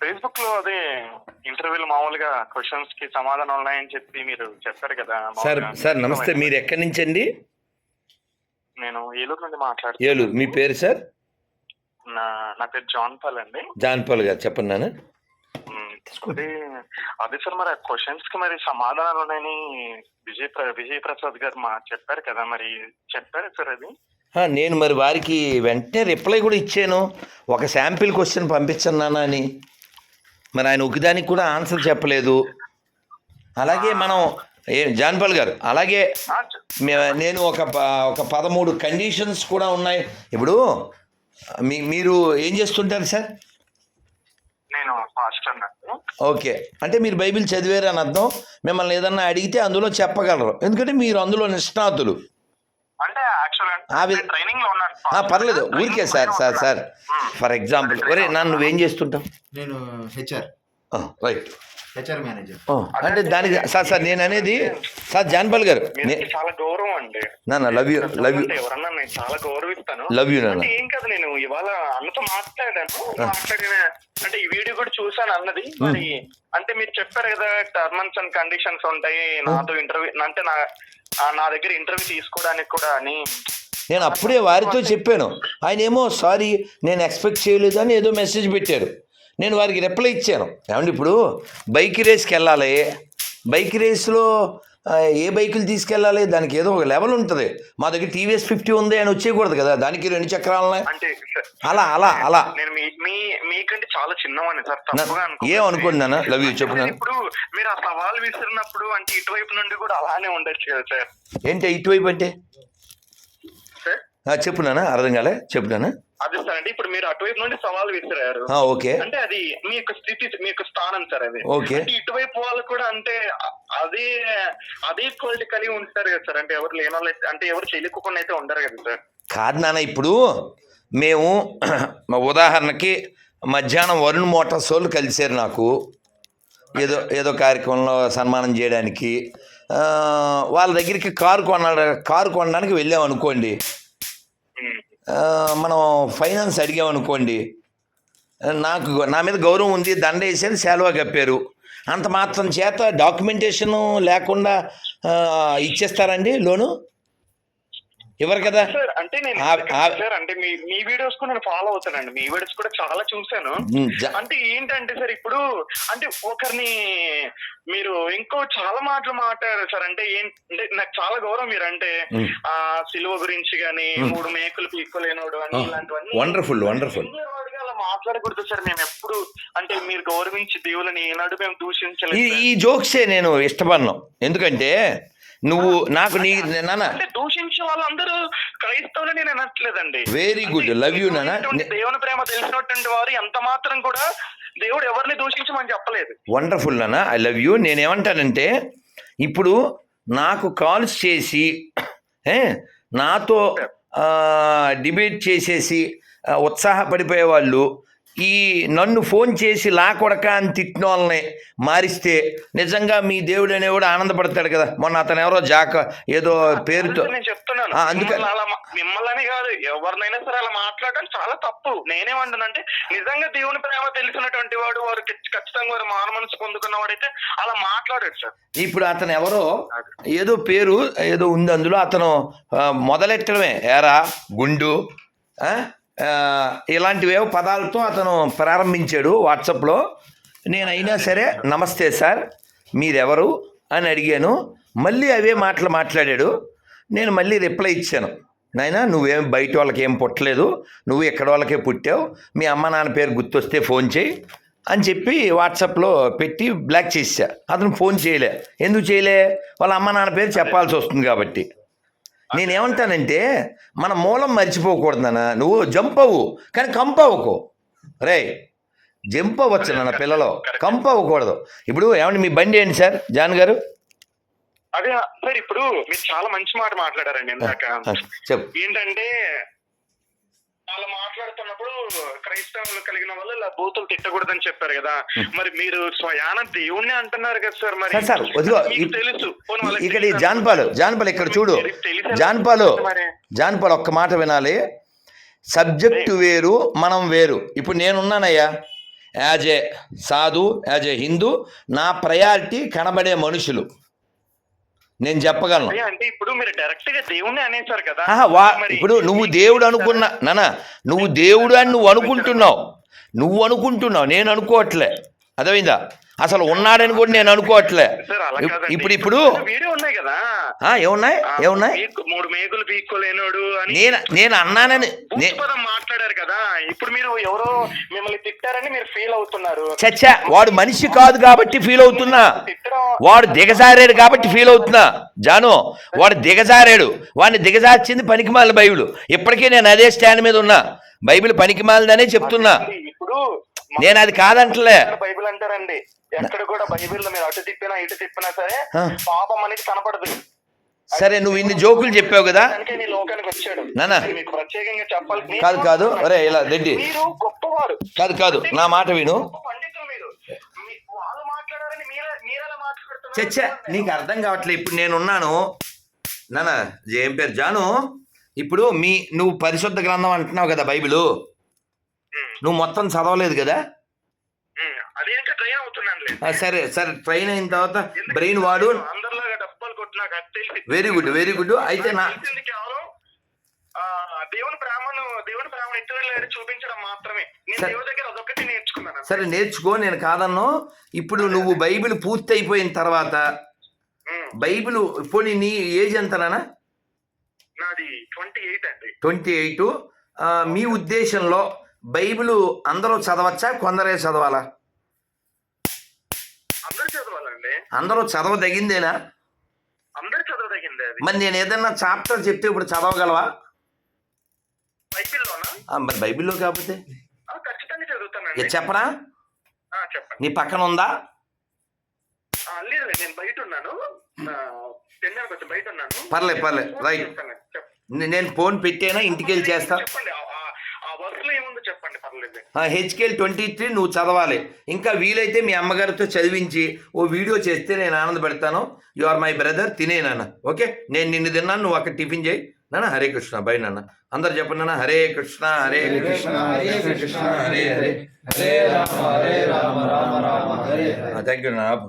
ఫేస్బుక్లో అదే ఇంటర్వ్యూలు మామూలుగా క్వశ్చన్స్కి సమాధానం ఉన్నాయని చెప్పి మీరు చెప్పారు కదా సార్. సార్ నమస్తే. మీరు ఎక్కడి నుంచి అండి నేను ఏలూరు నుండి మాట్లాడుతున్నాను. ఏలూరు. మీ పేరు సార్? నా నా పేరు జాన్ పాల్ అండి. జాన్పాల్ గారు. చెప్పండి నాన్న. అదే అదే సార్ మరి క్వశ్చన్స్కి మరి సమాధానాలు ఉన్నాయని విజయ్ విజయ్ ప్రసాద్ గారు మా చెప్పారు కదా మరి. చెప్పారు సార్ అది? నేను మరి వారికి వెంటనే రిప్లై కూడా ఇచ్చాను. ఒక శాంపిల్ క్వశ్చన్ పంపించను నాన్న అని. మరి ఆయన ఒకదానికి కూడా ఆన్సర్ చెప్పలేదు. అలాగే మనం ఏ జాన్పాల్ గారు అలాగే నేను ఒక ఒక పదమూడు కండిషన్స్ కూడా ఉన్నాయి. ఇప్పుడు మీ మీరు ఏం చేస్తుంటారు సార్? నేను ఓకే. అంటే మీరు బైబిల్ చదివారు అని అర్థం మిమ్మల్ని ఏదన్నా అడిగితే అందులో చెప్పగలరు. ఎందుకంటే మీరు అందులో నిష్ణాతులు అంటే యాక్చువల్ ఆ విధ- ట్రైనింగ్లో ఉన్నాను ఆ, పర్లేదు. ఊరికే sir sir sir. For example. ఒరే నన్ను నువ్వేం చేస్తుంటావు? నేను హెచ్ఆర్. Right HR manager. అంటే దానికి సార్ సార్ నేను అనేది సార్ జాన్పాల్ గారు నే- చాలా గౌరవం అండి. నాన్న లవ్ యూ లవ్ యూ. ఎవరన్నా నేను చాలా గౌరవిస్తాను. లవ్ యూ నాన్న అంటే ఏం కాదు నేను ఇవాళ అన్నతో మాట్లాడాను. మాట్లాడిన అంటే ఈ వీడియో కూడా చూసాను అన్నది. మరి అంటే మీరు చెప్పారు కదా టర్మ్స్ అండ్ కండిషన్స్ ఉంటాయి నాతో ఇంటర్వ్యూ అంటే నా నా దగ్గర ఇంటర్వ్యూ తీసుకోవడానికి కూడా అని. నేను అప్పుడే వారితో చెప్పాను. ఆయన ఏమో సారీ నేను ఎక్స్పెక్ట్ చేయలేదు అని ఏదో మెసేజ్ పెట్టారు నేను వారికి రిప్లై ఇచ్చాను. ఏమండి ఇప్పుడు బైక్ రేస్కి వెళ్ళాలి. బైక్ రేస్లో ఏ బైకులు తీసుకెళ్ళాలి? దానికి ఏదో ఒక లెవెల్ ఉంటుంది. మా దగ్గర టీవీఎస్ ఫిఫ్టీ ఉంది అని వచ్చేయకూడదు కదా. దానికి రెండు చక్రాలనే అంటే సార్, అలా అలా అలా. నేను మీ మీ మీకంటే చాలా చిన్నవాడిని సార్. లవ్ యూ చెప్పు ఇప్పుడు మీరు ఆ సవాల్ విసిరినప్పుడు అంటే ఇటువైపు నుండి కూడా అలానే ఉండొచ్చు కదా సార్. ఏంటి ఇటువైపు అంటే? చెప్పు నాన్న అర్థం కాలే చెప్పు నాన్న. అదే సార్ అంటే ఇప్పుడు మీరు అటువైపు నుండి సవాల్ విసిరారు. ఓకే. అంటే అది మీ యొక్క స్థితి మీ యొక్క స్థానం సార్ అది. ఓకే. ఇటువైపు వాళ్ళు కూడా అంటే అదే అదే క్వాలిటీ కలిగి ఉంటారు కదా సార్. అంటే ఎవరు లేని వాళ్ళు అంటే ఎవరు చెల్లికోకుండా అయితే ఉండరు కదా సార్. కాదు నాన్న ఇప్పుడు మేము ఉదాహరణకి మధ్యాహ్నం వరుణ్ మోటార్స్ వాళ్ళు కలిశారు నాకు. ఏదో ఏదో కార్యక్రమంలో సన్మానం చేయడానికి. ఆ, వాళ్ళ దగ్గరికి కారు కొన కారు కొనడానికి వెళ్ళాం అనుకోండి. మనం ఫైనాన్స్ అడిగామనుకోండి నాకు నా మీద గౌరవం ఉంది దండ వేసేది శాలువా కప్పారు. అంత మాత్రం చేత డాక్యుమెంటేషన్ లేకుండా ఇచ్చేస్తారండి లోను? ఇవ్వరు కదా? సార్ అంటే నేను సార్ అంటే మీ మీ వీడియోస్ కూడా నేను ఫాలో అవుతానండి. మీ వీడియోస్ కూడా చాలా చూశాను. అంటే ఏంటంటే సార్ ఇప్పుడు అంటే ఒకరిని మీరు ఇంకో చాలా మాటలు మాట్లాడారు సార్ అంటే ఏం అంటే నాకు చాలా గౌరవం మీరు అంటే. ఆ సిలువ గురించి గాని మూడు మేకులు పీక్కోలేనోడు అని ఇలాంటివన్నీ వాడిగా అలా మాట్లాడకూడదు సార్ మేము ఎప్పుడు అంటే మీరు గౌరవించి దేవులని ఏనాడు మేము దూషించలేదు. ఈ జోక్సే నేను ఇష్టపడను. ఎందుకంటే నువ్వు నాకు నీ నాన్న అంటే దూషించే వాళ్ళందరూ క్రైస్తవులు నేను అనట్లేదండి. వెరీ గుడ్ లవ్ యూ నాన్న దేవుని ప్రేమ తెలిసినటువంటి వారు ఎంత మాత్రం కూడా దేవుడు ఎవరిని దూషించమని చెప్పలేదు. వండర్ఫుల్ నాన్న ఐ లవ్ యూ నేనేమంటానంటే ఇప్పుడు నాకు కాల్స్ చేసి ఏ, నాతో డిబేట్ చేసేసి ఉత్సాహపడిపోయే వాళ్ళు ఈ నన్ను ఫోన్ చేసి లా కొడక అని తిట్టిన వాళ్ళని మారిస్తే నిజంగా మీ దేవుడు అనేవాడు ఆనందపడతాడు కదా. మొన్న అతను ఎవరో జాక ఏదో పేరుతో అందుకని- మిమ్మల్ని అలా మా- మిమ్మల్ని కాదు ఎవరినైనా సరే అలా మాట్లాడడం చాలా తప్పు. నేనేమంటానంటే నిజంగా దేవుని ప్రేమ తెలిసినటువంటి వాడు వారు ఖచ్- ఖచ్చితంగా వారు మారు మనసు పొందుకున్న వాడైతే అలా మాట్లాడాడు సార్. ఇప్పుడు అతను ఎవరో ఏదో పేరు ఏదో ఉంది అందులో. అతను మొదలెట్టడమే. ఏరా గుండు ఇలాంటివేవో పదాలతో అతను ప్రారంభించాడు వాట్సాప్లో. నేను అయినా సరే నమస్తే సార్ మీరెవరు అని అడిగాను. మళ్ళీ అవే మాటలు మాట్లాడాడు. నేను మళ్ళీ రిప్లై ఇచ్చాను. నాయనా నువ్వేం బయట వాళ్ళకి ఏం పుట్టలేదు. నువ్వు ఎక్కడ వాళ్ళకే పుట్టావు. మీ అమ్మ నాన్న పేరు గుర్తొస్తే ఫోన్ చేయి అని చెప్పి వాట్సాప్లో పెట్టి బ్లాక్ చేసా అతను ఫోన్ చేయలే. ఎందుకు చేయలే? వాళ్ళ అమ్మ నాన్న పేరు చెప్పాల్సి వస్తుంది కాబట్టి. నేనేమంటానంటే మన మూలం మర్చిపోకూడదనా నువ్వు జంప్ అవ్వు కానీ కంప్ అవ్వకు రే జంప్ అవ్వచ్చు నాన్న పిల్లలు. కంప్ అవ్వకూడదు ఇప్పుడు ఏమండి మీ బండి ఏంటి సార్? జాన్ గారు? అదే సార్ ఇప్పుడు మీరు చాలా మంచి మాట మాట్లాడారండి ఇందాక. చెప్పు. ఏంటంటే వాళ్ళు మాట్లాడుతున్నప్పుడు క్రైస్తవులు కలిగిన వాళ్ళు ఇలా బూతులు తిట్టకూడదని చెప్పారు కదా. మరి మీరు స్వయాన దేవుణ్ణి అంటున్నారు కదా సార్ మరి. సార్ తెలుసు. ఇక్కడ ఈ? జాన్పాలు జాన్పాలు ఇక్కడ చూడు? జాన్పాలు జాన్పాల్ ఒక్క మాట వినాలి. సబ్జెక్టు వేరు మనం వేరు. ఇప్పుడు నేనున్నానయ్యా. యాజ్ ఏ సాధు యాజ్ ఏ హిందూ నా ప్రయారిటీ కనబడే మనుషులు. నేను చెప్పగలను. అయ్యా, అంటే ఇప్పుడు మీరు డైరెక్ట్గా దేవుణ్ణి అనేసారు కదా. ఆహా, వా మరి ఇప్పుడు నువ్వు దేవుడు అనుకున్న నానా నువ్వు దేవుడు అని నువ్వు అనుకుంటున్నావు. నువ్వు అనుకుంటున్నావు. నేను అనుకోవట్లే. అర్థమైందా? అసలు ఉన్నాడని కూడా నేను అనుకోవట్లే. ఇప్పుడు ఇప్పుడు ఏమున్నాయి? ఏమున్నాయి? మీకు మూడు మేకులు పీక్కోలేనోడు అని నేను నేను అన్నానని మాట్లాడారు కదా. ఇప్పుడు మీరు ఎవరో మిమ్మల్ని తిట్టారని మీరు ఫీల్ అవుతున్నారు. చచ్చా వాడు మనిషి కాదు కాబట్టి ఫీల్ అవుతున్నా. వాడు దిగజారాడు కాబట్టి ఫీల్ అవుతున్నా. జాను వాడు దిగజారాడు. వాడిని దిగజార్చింది పనికిమాల బైబిల్. ఇప్పటికీ నేను అదే స్టాండ్ మీద ఉన్నా. బైబిల్ పనికిమాలదనే చెప్తున్నా. ఇప్పుడు నేను అది కాదంటలే. బైబిల్ అంటారండి? ఎక్కడ కూడా బైబిల్ మీరు అటు తిప్పినా ఇటు తిప్పినా సరే. పాపం అనేది కనపడదు. సరే నువ్వు ఇన్ని జోకులు చెప్పావు కదా? కాదు కాదు. అరే ఇలా రెడ్డి. కాదు కాదు. నా మాట విను. చచ్చా నీకు అర్థం కావట్లేదు ఇప్పుడు నేనున్నాను. నాన్న ఏం పేరు? జాను. ఇప్పుడు మీ నువ్వు పరిశుద్ధ గ్రంథం అంటున్నావు కదా బైబిలు. నువ్వు మొత్తం చదవలేదు కదా? సరే సరే ట్రైన్ అయిన తర్వాత బ్రెయిన్ వాడు. వెరీ గుడ్ వెరీ గుడ్ అయితే నా దేవుని ప్రేమను దేవుని ప్రేమను ఇతరులు చూపించడం మాత్రమే. నేను సరే. దేవుడి దగ్గర అదొక్కటి నేర్చుకున్నాను. సరే నేర్చుకో నేను కాదన్ను. ఇప్పుడు నువ్వు బైబిల్ పూర్తి అయిపోయిన తర్వాత బైబిల్ ఇప్పుడు నీ ఏజ్ ఎంతనా నాది ట్వంటీ ఎయిట్ అండి. Twenty eight. మీ ఉద్దేశంలో బైబిల్ అందరూ చదవచ్చా? కొందరే చదవాలా? అందరు చదవాలండి. అందరూ చదవదగిందేనా? మరి నేను ఏదైనా చాప్టర్ చెప్తే ఇప్పుడు చదవగలవా? మరి బైబిల్లో కాకపోతే? చెప్పరా? నీ పక్కన ఉందా? పర్లేదు, పర్లేదు. రైట్. నేను ఫోన్ పెట్టేనా? ఇంటికి వెళ్ళి చేస్తా చెప్పండి ఆ- ఆ- ఆ వర్క్లో ఏముందో చెప్పండి పర్లేదు హెచ్కేఎల్ ట్వంటీ త్రీ నువ్వు చదవాలి. ఇంకా వీలైతే మీ అమ్మగారితో చదివించి ఓ వీడియో చేస్తే నేను ఆనందపడతాను. యు ఆర్ మై బ్రదర్ తినే నాన్న. ఓకే? నేను నిన్ను తిన్నాను నువ్వు అక్కడ టిఫిన్ చేయి. నాన్న హరే కృష్ణ బై నాన్న. అందరు చెప్పండి నాన్న హరే కృష్ణ హరే కృష్ణ. హరే కృష్ణ హరే హరే హరే. రామ హరే రామ రామ రామ హరే థ్యాంక్ యూ నాన్న.